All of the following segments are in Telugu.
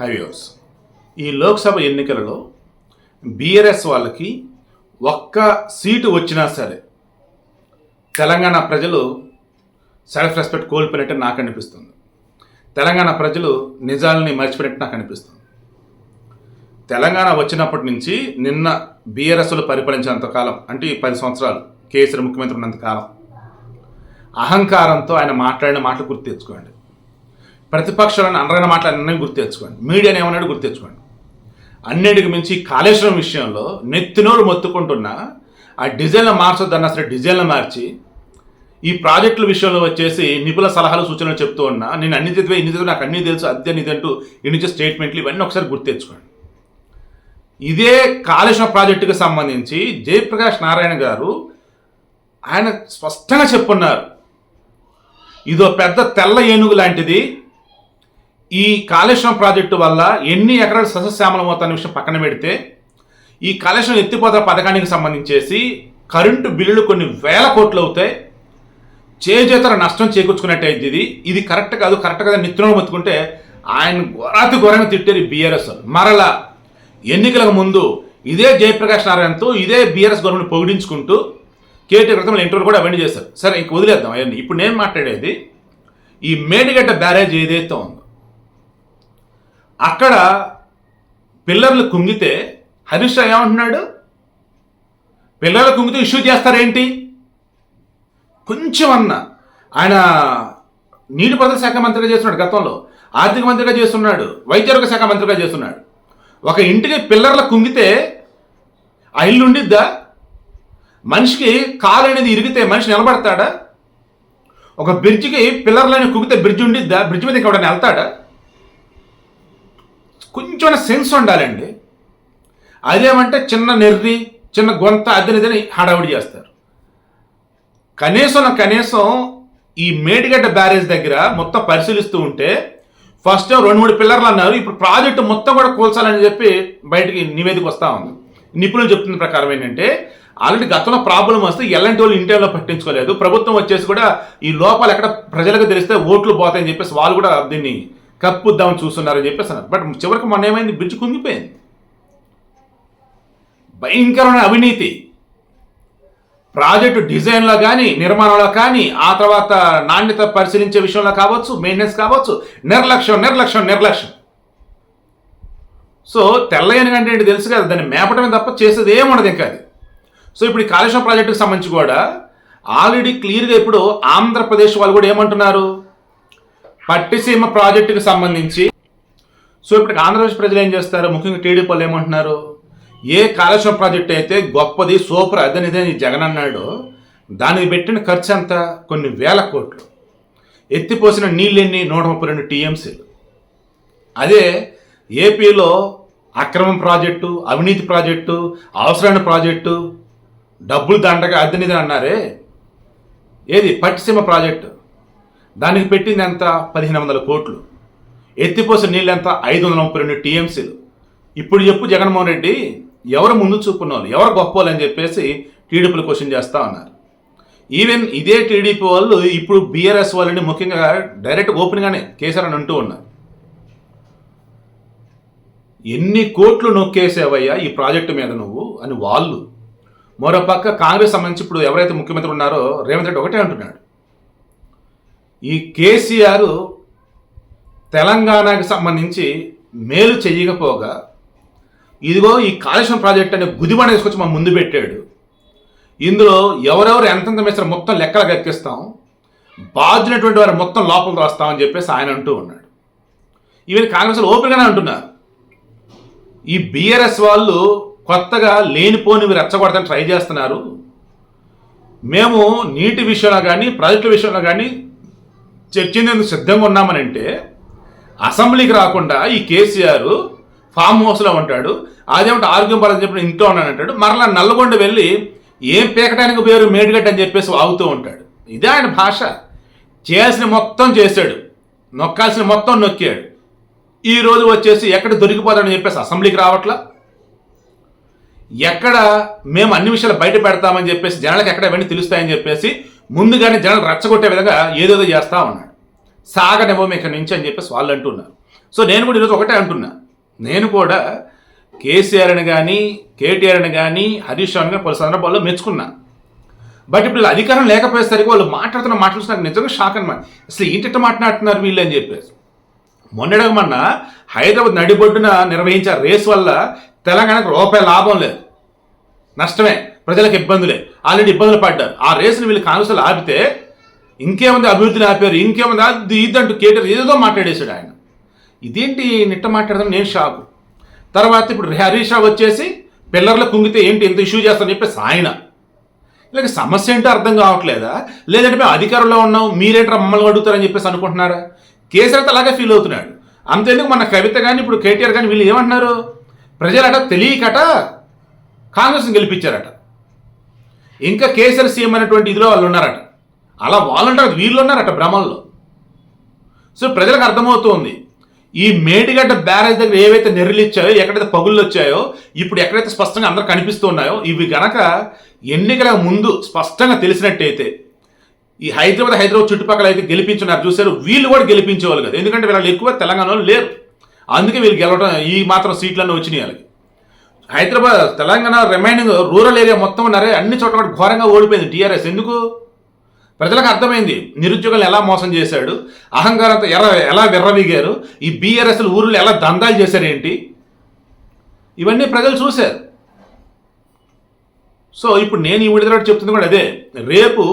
హైవేస్. ఈ లోక్సభ ఎన్నికలలో బీఆర్ఎస్ వాళ్ళకి ఒక్క సీటు వచ్చినా సరే తెలంగాణ ప్రజలు సెల్ఫ్ రెస్పెక్ట్ కోల్పోయినట్టు నాకు అనిపిస్తుంది. తెలంగాణ ప్రజలు నిజాలని మర్చిపోయినట్టు నాకు అనిపిస్తుంది. తెలంగాణ వచ్చినప్పటి నుంచి నిన్న బీఆర్ఎస్లు పరిపాలించినంతకాలం అంటే ఈ పది సంవత్సరాలు కేసీఆర్ ముఖ్యమంత్రి ఉన్నంత కాలం అహంకారంతో ఆయన మాట్లాడిన మాటలు గుర్తు తెచ్చుకోండి. ప్రతిపక్షాలను అనరైన మాట్లాడిన గుర్తు తెచ్చుకోండి మీడియాని ఏమన్నాడు గుర్తు తెచ్చుకోండి అన్నిటికి మించి కాళేశ్వరం విషయంలో నెత్తినోరు మొత్తుకుంటున్నా ఆ డిజైన్లు మార్చొద్దన్న అసలు డిజైన్లు మార్చి ఈ ప్రాజెక్టుల విషయంలో వచ్చేసి నిపుణుల సలహాలు సూచనలు చెప్తూ ఉన్నా నేను అన్ని చదివే ఇన్ని చదివే నాకు అన్నీ తెలుసు అద్దె ఇదంటూ ఇన్ని స్టేట్మెంట్లు ఇవన్నీ ఒకసారి గుర్తు తెచ్చుకోండి ఇదే కాళేశ్వరం ప్రాజెక్టుకు సంబంధించి జయప్రకాష్ నారాయణ గారు ఆయన స్పష్టంగా చెప్పున్నారు. ఇదో పెద్ద తెల్ల ఏనుగు లాంటిది ఈ కాళేశ్వరం ప్రాజెక్టు వల్ల ఎన్ని ఎకరాలు సస్యశ్యామలం అవుతున్న విషయం పక్కన పెడితే ఈ కాళేశ్వరం ఎత్తిపోతల పథకానికి సంబంధించేసి కరెంటు బిల్లులు కొన్ని వేల కోట్లు అవుతాయి. చేజేతర నష్టం చేకూర్చుకున్నట్టయితే ఇది. ఇది కరెక్ట్ కాదు కరెక్ట్ కాదు నిత్యం మొత్తుకుంటే ఆయన ఘోరాతి ఘోరంగా తిట్టారు ఈ బీఆర్ఎస్ మరలా ఎన్నికలకు ముందు ఇదే జయప్రకాష్ నారాయణతో ఇదే బీఆర్ఎస్ గవర్నమెంట్ పొగిడించుకుంటూ కేటీ క్రితం ఇంటర్వ్యూ కూడా అవన్నీ చేశారు. సరే ఇంక వదిలేద్దాం అవన్నీ. ఇప్పుడు నేను మాట్లాడేది ఈ మేడిగడ్డ బ్యారేజ్ ఏదైతే ఉందో అక్కడ పిల్లర్లు కుంగితే హరీష్ రావు ఏమంటున్నాడు? పిల్లర్లు కుంగితే ఇష్యూ చేస్తారేంటి? కొంచెం అన్న. ఆయన నీటిపారుదల శాఖ మంత్రిగా చేస్తున్నాడు గతంలో. ఆర్థిక మంత్రిగా చేస్తున్నాడు. వైద్యారోగ్య శాఖ మంత్రిగా చేస్తున్నాడు. ఒక ఇంటికి పిల్లర్ల కుంగితే ఆ ఇల్లు ఉండిద్దా? మనిషికి కాలు అనేది ఇరిగితే మనిషి నిలబడతాడా? ఒక బ్రిడ్జికి పిల్లర్లని కుంగితే బ్రిడ్జ్ ఉండిద్దా? బ్రిడ్జ్ మీద ఇంకెవడని వెళ్తాడా? కొంచెం సెన్స్ ఉండాలండి. అదేమంటే చిన్న నెర్రి చిన్న గొంత అద్దెనిదని హడావుడి చేస్తారు. కనీసం కనీసం ఈ మేడిగడ్డ బ్యారేజ్ దగ్గర మొత్తం పరిశీలిస్తూ ఉంటే ఫస్ట్ రెండు మూడు పిల్లర్లు అన్నారు. ఇప్పుడు ప్రాజెక్టు మొత్తం కూడా కూల్చాలని చెప్పి బయటికి నివేదిక వస్తూ ఉంది. నిపుణులు చెప్తున్న ప్రకారం ఏంటంటే ఆల్రెడీ గతంలో ప్రాబ్లం వస్తే ఎలాంటి వాళ్ళు ఇంటిలో పట్టించుకోలేదు. ప్రభుత్వం వచ్చేసి కూడా ఈ లోపాలు ఎక్కడ ప్రజలకు తెలిస్తే ఓట్లు పోతాయని చెప్పేసి వాళ్ళు కూడా దీన్ని కప్పుద్దామని చూస్తున్నారని చెప్పేసి అన్నారు. బట్ చివరికి మొన్న ఏమైంది? బ్రిడ్జ్ కుంగిపోయింది. భయంకరమైన అవినీతి. ప్రాజెక్టు డిజైన్లో కానీ నిర్మాణంలో కానీ ఆ తర్వాత నాణ్యత పరిశీలించే విషయంలో కావచ్చు మెయింటెనెన్స్ కావచ్చు నిర్లక్ష్యం నిర్లక్ష్యం నిర్లక్ష్యం. సో తెల్లయని కంటే ఏంటి తెలుసు కదా దాన్ని మేపటమే తప్ప చేసేది ఏముండదు ఇంకా అది. సో ఇప్పుడు ఈ కాళేశ్వరం ప్రాజెక్టుకి సంబంధించి కూడా ఆల్రెడీ క్లియర్గా ఇప్పుడు ఆంధ్రప్రదేశ్ వాళ్ళు కూడా ఏమంటున్నారు? పట్టిసీమ ప్రాజెక్టుకి సంబంధించి. సో ఇప్పుడు ఆంధ్రప్రదేశ్ ప్రజలు ఏం చేస్తారు? ముఖ్యంగా టీడీపీ వాళ్ళు ఏమంటున్నారు? ఏ కాళేశ్వరం ప్రాజెక్ట్ అయితే గొప్పది సూపర్ అదనిదే అని జగన్ అన్నాడు. దానికి పెట్టిన ఖర్చు అంత కొన్ని వేల కోట్లు. ఎత్తిపోసిన నీళ్ళెన్ని? నూట ముప్పై రెండు టీఎంసీలు. అదే ఏపీలో అక్రమం ప్రాజెక్టు అవినీతి ప్రాజెక్టు అవసరమైన ప్రాజెక్టు డబ్బులు దండగా అద్దెనిది అన్నారే. ఏది? పట్టిసీమ ప్రాజెక్టు. దానికి పెట్టింది ఎంత? పదిహేను వందల కోట్లు. ఎత్తిపోసిన నీళ్ళు ఎంత? ఐదు వందల ముప్పై రెండు టీఎంసీలు. ఇప్పుడు చెప్పు జగన్మోహన్ రెడ్డి ఎవరు ముందు చూపున్న ఎవరు గొప్ప అని చెప్పేసి టీడీపీలు క్వశ్చన్ చేస్తా ఉన్నారు. ఈవెన్ ఇదే టీడీపీ వాళ్ళు ఇప్పుడు బీఆర్ఎస్ వాళ్ళని ముఖ్యంగా డైరెక్ట్ ఓపెన్గానే కేసీఆర్ అని అంటూ ఉన్నారు. ఎన్ని కోట్లు నొక్కేసేవయ్యా ఈ ప్రాజెక్టు మీద నువ్వు అని వాళ్ళు. మరో పక్క కాంగ్రెస్ సంబంధించి ఇప్పుడు ఎవరైతే ముఖ్యమంత్రి ఉన్నారో రేవంత్ రెడ్డి ఒకటే అంటున్నాడు. ఈ కేసీఆర్ తెలంగాణకు సంబంధించి మేలు చెయ్యకపోగా ఇదిగో ఈ కాళేశ్వరం ప్రాజెక్ట్ అనే గుదిబండ తీసుకొచ్చి మా ముందు పెట్టాడు. ఇందులో ఎవరెవరు ఎంతెంత మేస్తారు మొత్తం లెక్కలు గక్కిస్తాం బాధ్యునటువంటి వారు మొత్తం లోపల రాస్తామని చెప్పేసి ఆయన అంటూ ఉన్నాడు. ఈవెన్ కాంగ్రెస్ ఓపెన్గానే అంటున్నారు. ఈ బీఆర్ఎస్ వాళ్ళు కొత్తగా లేనిపోనివి రెచ్చగొడతాను ట్రై చేస్తున్నారు. మేము నీటి విషయంలో కానీ ప్రాజెక్టుల విషయంలో కానీ చర్చించేందుకు సిద్ధంగా ఉన్నామని అంటే అసెంబ్లీకి రాకుండా ఈ కేసీఆర్ ఫామ్ హౌస్లో ఉంటాడు అదేమిటి ఆరోగ్యం పరంగా చెప్పిన ఇంట్లో ఉన్నాను అంటాడు మరలా నల్లగొండ వెళ్ళి ఏం పీకటానికి పేరు మేడిగడ్డ అని చెప్పేసి వాగుతూ ఉంటాడు. ఇదే ఆయన భాష. చేయాల్సిన మొత్తం చేశాడు. నొక్కాల్సిన మొత్తం నొక్కాడు. ఈ రోజు వచ్చేసి ఎక్కడ దొరికిపోతాడని చెప్పేసి అసెంబ్లీకి రావట్లా? ఎక్కడ మేము అన్ని విషయాలు బయట పెడతామని చెప్పేసి జనాలకు ఎక్కడ వెళ్ళి తెలుస్తాయని చెప్పేసి ముందుగానే జనాలు రచ్చగొట్టే విధంగా ఏదేదో చేస్తా ఉన్నాడు. సాగనివ్వం ఇక్కడి నుంచి అని చెప్పేసి వాళ్ళు అంటున్నారు. సో నేను కూడా ఈరోజు ఒకటే అంటున్నా. నేను కూడా కేసీఆర్ని కానీ కేటీఆర్ని కానీ హరీష్ రావు కానీ పలు సందర్భాల్లో మెచ్చుకున్నా. బట్ ఇప్పుడు అధికారం లేకపోయేసరికి వాళ్ళు మాట్లాడుతున్న మాటలు నాకు నిజంగా షాక్ అనమాట అసలు ఏంటంటే మాట్లాడుతున్నారు వీళ్ళు అని చెప్పేసి. మొన్నడగా మొన్న హైదరాబాద్ నడిబొడ్డున నిర్వహించే రేస్ వల్ల తెలంగాణకు రూపాయి లాభం లేదు. నష్టమే. ప్రజలకు ఇబ్బందులే. ఆల్రెడీ ఇబ్బందులు పడ్డారు. ఆ రేసును వీళ్ళు కాంగ్రెస్లో ఆపితే ఇంకేముంది అభివృద్ధిని ఆపారు ఇంకేముంది అది ఇదంటూ కేటర్ ఏదో మాట్లాడేశాడు ఆయన. ఇదేంటి నిట్ట మాట్లాడదాం నేను షాకు. తర్వాత ఇప్పుడు హరీష్ రావు వచ్చేసి పిల్లర్లో కుంగితే ఏంటి ఎంత ఇష్యూ చేస్తారని చెప్పేసి ఆయన. ఇలాగ సమస్య ఏంటో అర్థం కావట్లేదా? లేదంటే మేము అధికారంలో ఉన్నాం మీరేంట్రా మమ్మల్ని అడుగుతారని చెప్పేసి అనుకుంటున్నారా? కేసీఆర్ అలాగే ఫీల్ అవుతున్నాడు. అంతేందుకు మన కవిత కానీ ఇప్పుడు కేటీఆర్ కానీ వీళ్ళు ఏమంటున్నారు? ప్రజలట తెలియకట కాంగ్రెస్ని గెలిపించారట. ఇంకా కేసీఆర్ సీఎం అనేటువంటి ఇదిలో వాళ్ళు ఉన్నారట. అలా వాళ్ళు ఉంటారు వీళ్ళు ఉన్నారట భ్రమంలో సో ప్రజలకు అర్థమవుతోంది ఈ మేడిగడ్డ బ్యారేజ్ దగ్గర ఏవైతే నెర్రలు ఇచ్చాయో ఎక్కడైతే పగుళ్ళు వచ్చాయో ఇప్పుడు ఎక్కడైతే స్పష్టంగా అందరూ కనిపిస్తున్నాయో ఇవి గనక ఎన్నికల ముందు స్పష్టంగా తెలిసినట్టయితే ఈ హైదరాబాద్ హైదరాబాద్ చుట్టుపక్కల అయితే గెలిపించున్నారు చూశారు వీళ్ళు కూడా గెలిపించేవాళ్ళు కదా. ఎందుకంటే వీళ్ళు ఎక్కువ తెలంగాణలో లేరు. అందుకే వీళ్ళు గెలవడం ఈ మాత్రం సీట్లన్నీ వచ్చినాయి వాళ్ళకి. Hyderabad Telangana remaining rural area మొత్తం ఉన్నారే అన్ని చోట్ల ఘోరంగా ఓడిపోయింది టీఆర్ఎస్. ఎందుకు? ప్రజలకు అర్థమైంది నిరుద్యోగులను ఎలా మోసం చేశాడు అహంకారంతో ఎలా ఎలా విర్రవీగారు ఈ బీఆర్ఎస్లు ఊర్లో ఎలా దందాలు చేశారు ఏంటి ఇవన్నీ ప్రజలు చూశారు. సో ఇప్పుడు నేను ఈ విడుదల చెప్తుంది కూడా అదే రేపు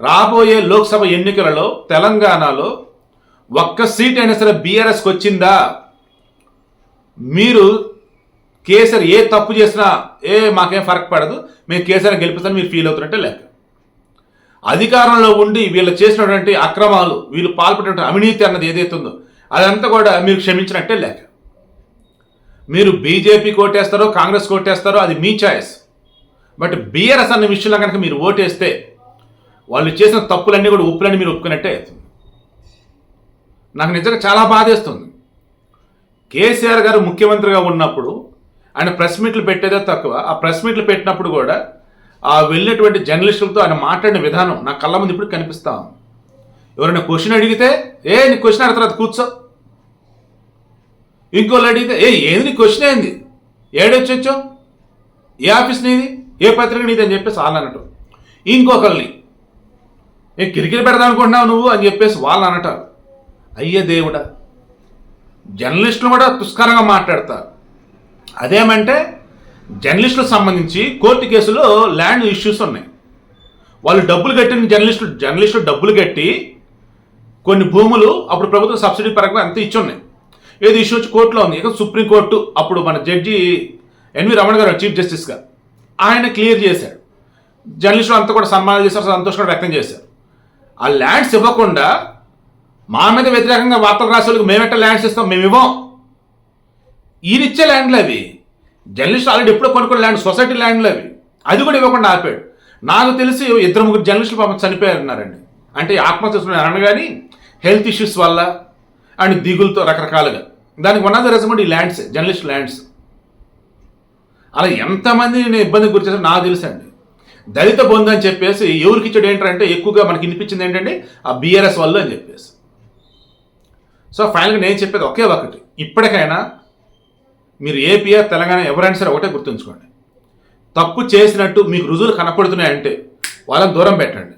రాబోయే లోక్సభ ఎన్నికలలో తెలంగాణలో ఒక్క సీట్ అయినా సరే బీఆర్ఎస్కి వచ్చిందా? మీరు కేసీఆర్ ఏ తప్పు చేసినా ఏ మాకేం ఫరక్ పడదు మేము కేసీఆర్ గెలిపిస్తాను మీరు ఫీల్ అవుతున్నట్టే లెక్క. అధికారంలో ఉండి వీళ్ళు చేసినటువంటి అక్రమాలు వీళ్ళు పాల్పడినటువంటి అవినీతి అన్నది ఏదైతే ఉందో అదంతా కూడా మీరు క్షమించినట్టే లేక మీరు బీజేపీ కోటేస్తారో కాంగ్రెస్ కోటేస్తారో అది మీ చాయిస్ బట్ బీఆర్ఎస్ అన్న విషయంలో కనుక మీరు ఓటేస్తే వాళ్ళు చేసిన తప్పులన్నీ కూడా ఉప్పులన్నీ మీరు ఒప్పుకున్నట్టే అవుతుంది. నాకు నిజంగా చాలా బాధేస్తుంది. కేసీఆర్ గారు ముఖ్యమంత్రిగా ఉన్నప్పుడు ఆయన ప్రెస్ మీట్లు పెట్టేదే తక్కువ. ఆ ప్రెస్ మీట్లు పెట్టినప్పుడు కూడా ఆ వెళ్ళినటువంటి జర్నలిస్టులతో ఆయన మాట్లాడిన విధానం నా కళ్ళ ముందు ఇప్పుడు కనిపిస్తా ఎవరైనా క్వశ్చన్ అడిగితే ఏ నీ క్వశ్చన్ అడిగిన తర్వాత కూర్చో. ఇంకోళ్ళు అడిగితే ఏ ఏది నీ క్వశ్చన్ ఏంది? ఏడొచ్చొచ్చో? ఏ ఆఫీస్ నీది? ఏ పత్రిక నీది? అని చెప్పేసి వాళ్ళు అనటం. ఇంకొకరిని ఏ కిరికిరి పెడదాం అనుకుంటున్నావు నువ్వు? అని చెప్పేసి వాళ్ళు అనటారు అయ్యే దేవుడా జర్నలిస్టులు కూడా తుస్కరంగా మాట్లాడతారు. అదేమంటే జర్నలిస్టులకు సంబంధించి కోర్టు కేసులో ల్యాండ్ ఇష్యూస్ ఉన్నాయి. వాళ్ళు డబ్బులు కట్టిన జర్నలిస్టులు జర్నలిస్టులు డబ్బులు కట్టి కొన్ని భూములు అప్పుడు ప్రభుత్వం సబ్సిడీ పరంగా అంత ఇచ్చి ఉన్నాయి ఏది ఇష్యూ వచ్చి కోర్టులో ఉంది. ఇక సుప్రీంకోర్టు అప్పుడు మన జడ్జి ఎన్వి రమణ గారు చీఫ్ జస్టిస్గా ఆయన క్లియర్ చేశాడు జర్నలిస్టులు అంతా కూడా సన్మానాలు చేశారు సంతోషంగా వ్యక్తం చేశారు. ఆ ల్యాండ్స్ ఇవ్వకుండా మా మీద వ్యతిరేకంగా వార్తలు రాసే వాళ్ళకి మేమెట్ట ల్యాండ్స్ ఇస్తాం మేము ఇవ్వం ఈయనిచ్చే ల్యాండ్లు అవి. జర్నలిస్టులు ఆల్రెడీ ఎప్పుడో కొనుక్కున్న ల్యాండ్ సొసైటీ ల్యాండ్లు అవి. అది కూడా ఇవ్వకుండా ఆపాడు. నాకు తెలిసి ఇద్దరు ముగ్గురు జర్నలిస్టులు పాపం చనిపోయారన్నారండి. అంటే ఆత్మహత్య అనను కానీ హెల్త్ ఇష్యూస్ వల్ల అండ్ దిగులతో రకరకాలుగా. దానికి వన్ ఆఫ్ ద రీజన్ కూడా ఈ ల్యాండ్స్ జర్నలిస్ట్ ల్యాండ్స్. అలా ఎంతమంది నేను ఇబ్బంది గురి చేశారో నాకు తెలుసండి. దళిత బంధు అని చెప్పేసి ఎవరికి ఇచ్చాడు ఏంటంటే ఎక్కువగా మనకి వినిపించింది ఏంటంటే ఆ బీఆర్ఎస్ వాళ్ళు అని చెప్పేసి. సో ఫైనల్గా నేను చెప్పేది ఒకే ఒకటి. ఇప్పటికైనా మీరు ఏపీఆర్ తెలంగాణ ఎవరైనా సరే ఒకటే గుర్తుంచుకోండి. తప్పు చేసినట్టు మీకు రుజువులు కనపడుతున్నాయంటే వాళ్ళని దూరం పెట్టండి.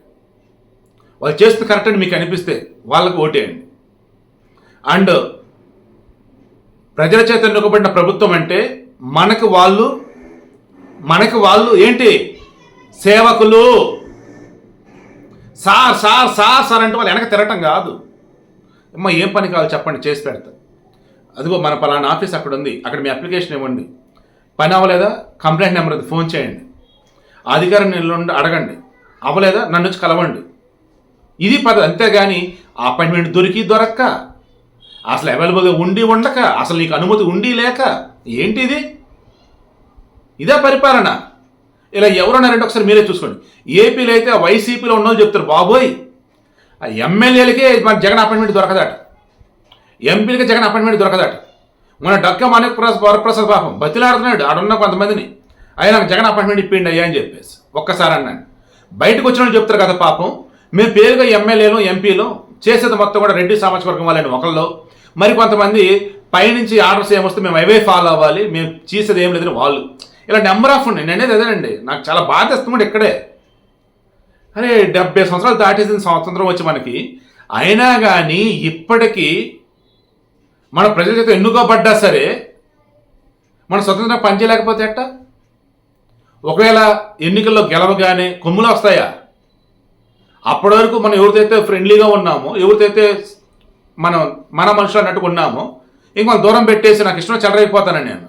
వాళ్ళు చేస్తే కరెక్ట్ అని మీకు అనిపిస్తే వాళ్ళకు ఓటేయండి. అండ్ ప్రజల చేత ఎన్నుకోబడిన ప్రభుత్వం అంటే మనకు వాళ్ళు మనకు వాళ్ళు ఏంటి? సేవకులు. సార్ సార్ సార్ సార్ అంటే వాళ్ళు వెనక తిరగటం కాదు. అమ్మ ఏం పని కావాలి చెప్పండి చేసి పెడతా. అదిగో మన పలానా ఆఫీస్ అక్కడ ఉంది అక్కడ మీ అప్లికేషన్ ఇవ్వండి. పని అవ్వలేదా? కంప్లైంట్ నెంబర్ అది ఫోన్ చేయండి. అధికారం నిల్లుండి అడగండి. అవ్వలేదా? నన్ను వచ్చి కలవండి. ఇది పద్ధతి అంతేగాని అపాయింట్మెంట్ దొరికి దొరక్క. అసలు అవైలబుల్గా ఉండి ఉండక. అసలు నీకు అనుమతి ఉండి లేక. ఏంటి ఇది ఇదే పరిపాలన. ఇలా ఎవరన్నారంటే ఒకసారి మీరే చూసుకోండి. ఏపీలో అయితే వైసీపీలో ఉన్న చెప్తారు బాబోయ్ ఆ ఎమ్మెల్యేలకే మన జగన్ అపాయింట్మెంట్ దొరకదట. ఎంపీలకి జగన్ అపాయింట్మెంట్ దొరకదట. మన డక్క మాణిక్ ప్రసాద్ వరప్రసాద్ పాపం బతిలాడుతున్నాడు ఆడున్న కొంతమందిని. ఆయన నాకు జగన్ అపాయింట్మెంట్ ఇప్పిండి అయ్యా అని చెప్పేసి ఒక్కసారి అన్నాను బయటకు వచ్చిన వాళ్ళు చెప్తారు కదా పాపం మేము పేరుగా ఎమ్మెల్యేలు ఎంపీలు చేసేది మొత్తం కూడా రెడ్డి సామాజిక వర్గం వాళ్ళని ఒకళ్ళు. మరి కొంతమంది పైనుంచి ఆర్డర్స్ ఏమొస్తే మేము అవే ఫాలో అవ్వాలి మేము చేసేది ఏం లేదని వాళ్ళు. ఇలా నెంబర్ ఆఫ్ ఉన్నాయి నేను అనేది అదేనండి. నాకు చాలా బాధేస్తుంది కూడా ఇక్కడే. అరే డెబ్బై సంవత్సరాలు దాటేసిన స్వాతంత్రం వచ్చి మనకి. అయినా కానీ ఇప్పటికీ మన ప్రజల చేత ఎన్నుకోబడ్డా సరే మన స్వతంత్రం పనిచేయలేకపోతే ఎట్టా? ఒకవేళ ఎన్నికల్లో గెలవగానే కొమ్ములు వస్తాయా? అప్పటి వరకు మనం ఎవరిదైతే ఫ్రెండ్లీగా ఉన్నామో ఎవరిదైతే మనం మన మనుషులు అన్నట్టుగా ఉన్నామో ఇంక మనం దూరం పెట్టేసి నాకు ఇష్టం చెలరైపోతానని నేను.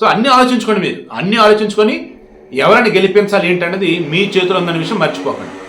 సో అన్నీ ఆలోచించుకోండి మీరు. అన్నీ ఆలోచించుకొని ఎవరిని గెలిపించాలి ఏంటనేది మీ చేతిలో ఉందనే విషయం మర్చిపోకండి.